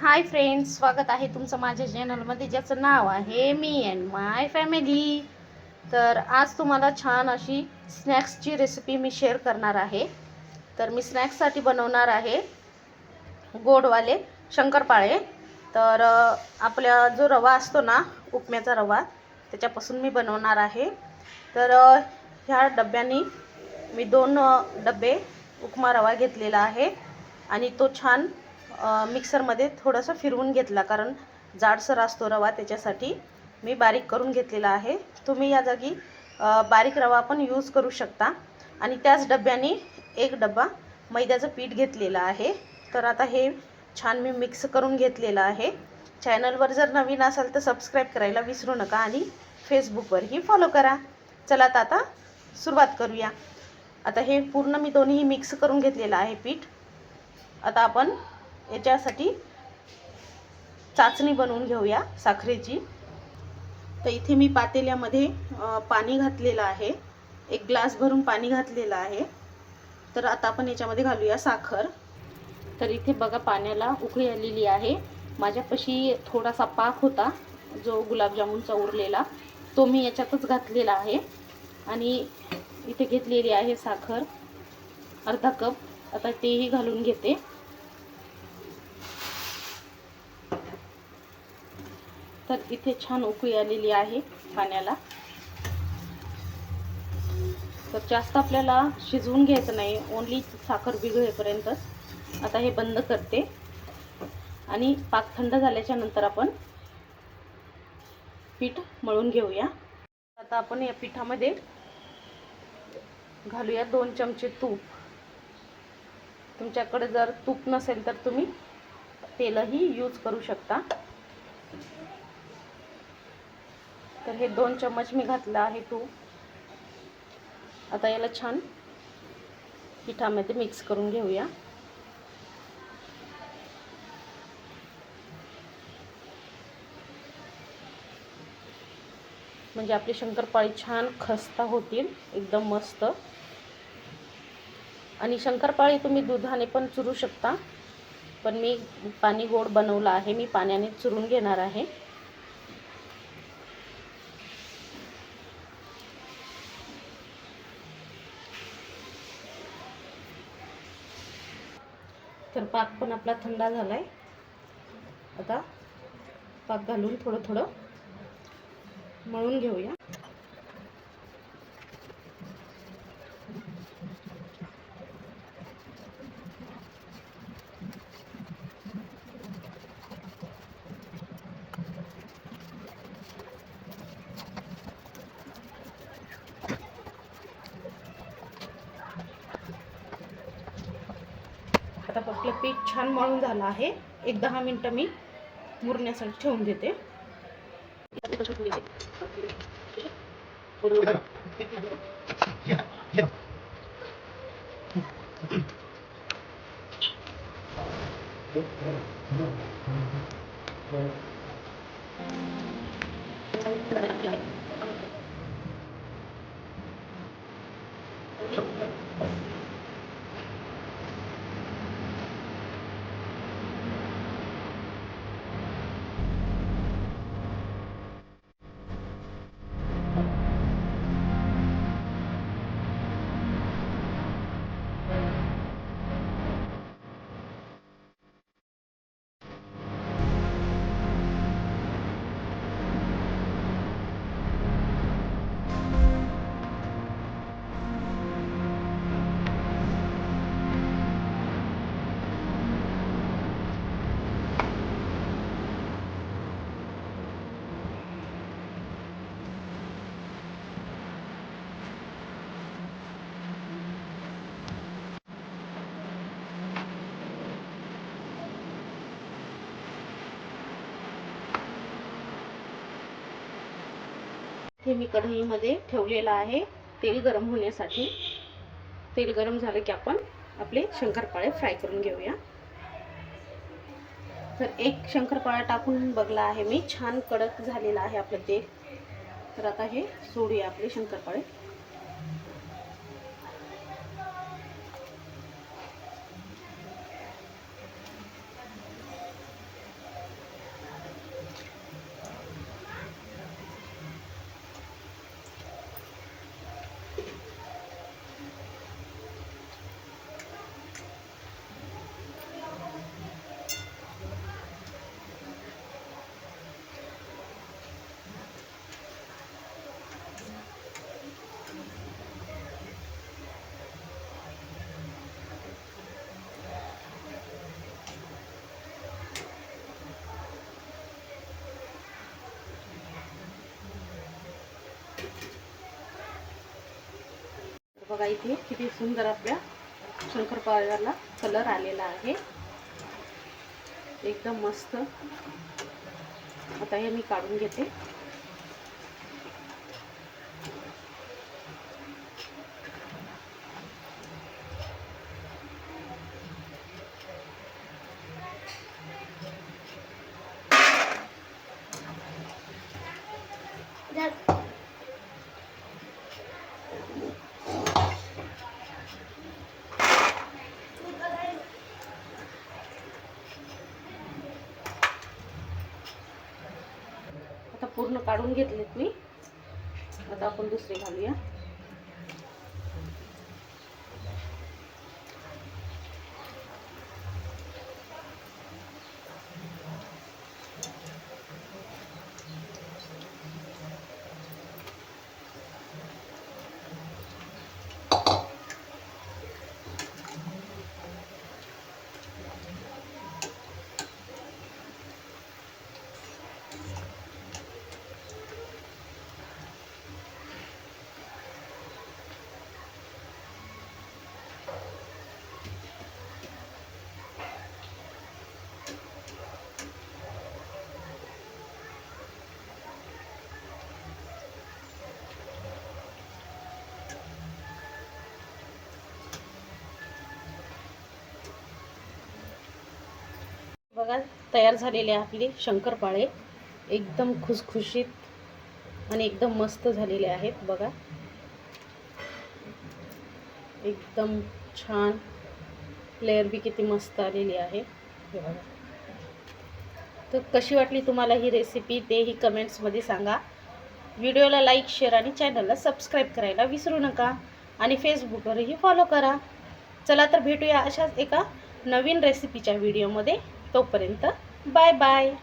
Hi friends स्वागत आहे तुमचं माझ्या चॅनलमध्ये ज्याचं नाव आहे मी अँड माय फॅमिली तर आज तुम्हाला छान अशी स्नॅक्सची रेसिपी मी शेअर करणार आहे. तर मी स्नॅक्ससाठी बनवणार आहे गोडवाले शंकरपाळे. तर आपल्या आपला जो रवा असतो ना उपम्याचा रवा त्याच्यापासून मी बनवणार आहे. तर ह्या डब्यानी मी दोन डबे उपमा रवा घेतलेला आहे. आणि तो छान मिक्सरमध्ये थोडंसं फिरवून घेतला कारण जाडसर असतो रवा त्याच्यासाठी मी बारीक करून घेतलेला आहे. तुम्ही या जागी बारीक रवा पण यूज करू शकता. आणि त्याच डब्याने एक डबा मैद्याचं पीठ घेतलेलं आहे. तर आता हे छान मी मिक्स करून घेतलेलं आहे. चॅनलवर जर नवीन असाल तर सबस्क्राईब करायला विसरू नका आणि फेसबुकवरही फॉलो करा. चला तर आता सुरुवात करूया. आता हे पूर्ण मी दोन्ही मिक्स करून घेतलेलं आहे पीठ. आता आपण याच्यासाठी चाचणी बनवून घेऊया साखरेची. तर इथे मी पातेल्यामध्ये पाणी घातलेलं आहे. एक ग्लास भरून पाणी घातलेलं आहे. तर आता आपण याच्यामध्ये घालूया साखर. तर इथे बघा पाण्याला उकळी आलेली आहे. माझ्यापाशी थोडासा पाक होता जो गुलाबजामुनचा उरलेला. तो मी याच्यातच घातलेला आहे. आणि इथे घेतलेली आहे साखर. अर्धा कप. आता तेही घालून घेते. तर इथे छान उकळी आलेली आहे पाण्याला. तर जास्त आपल्याला शिजवून घ्यायचं नाही ओन्ली साखर बिघळेपर्यंतच आता हे बंद करते. आणि पाक थंड झाल्याच्यानंतर आपण पीठ मळून घेऊया. आता आपण या पिठामध्ये घालूया दोन चमचे तूप. तुमच्याकडे जर तूप नसेल तर तुम्ही तेलही यूज करू शकता. तर हे दोन चम्मच मी घातलं आहे तूप आता याला छान पिठामध्ये मिक्स करून घेऊया. म्हणजे आपली शंकरपाळी छान खस्ता होतील एकदम मस्त. आणि शंकरपाळी तुम्ही दुधाने पण चुरू शकता पण मी पाणी गोड बनवलं आहे मी पाण्याने चुरून घेणार आहे. तर पाक पण आपला थंडा झाला आहे आता पाक घालून थोडं थोडं मळून घेऊया. आता आपलं पीठ छान मळून झालं आहे. एक दहा मिनटं मी मुरण्यासाठी ठेवून देते. हे मी कढईमध्ये ठेवलेलं आहे. तेल गरम होण्यासाठी. तेल गरम झालं की आपण आपले शंकरपाळे फ्राय करून घेऊया. तर एक शंकरपाळा टाकून बघला आहे मी. छान कडक झालेलं आहे आपलं तेल. तर आता हे सोडूया आपले शंकरपाळे. बघा इथे किती सुंदर आपल्या शंकरपाळ्याला कलर आलेला आहे. एकदम मस्त. आता हे मी काढून घेते आता पूर्ण काढून घेतलेत मी. आता आपण दुसरे घालूया. बघा तयार झालेले आपले शंकरपाळे. एकदम खुसखुशीत आणि एकदम मस्त झालेले आहेत बघा. एकदम छान लेअर बी किती मस्त आलेली आहे. बघा तर कशी वाटली तुम्हाला ही रेसिपी तेही कमेंट्समध्ये सांगा. व्हिडिओला लाईक शेअर आणि चॅनलला सबस्क्राईब करायला विसरू नका. आणि फेसबुकवरही फॉलो करा. चला तर भेटूया अशाच एका नवीन रेसिपीच्या व्हिडिओमध्ये तोपर्यंत बाय बाय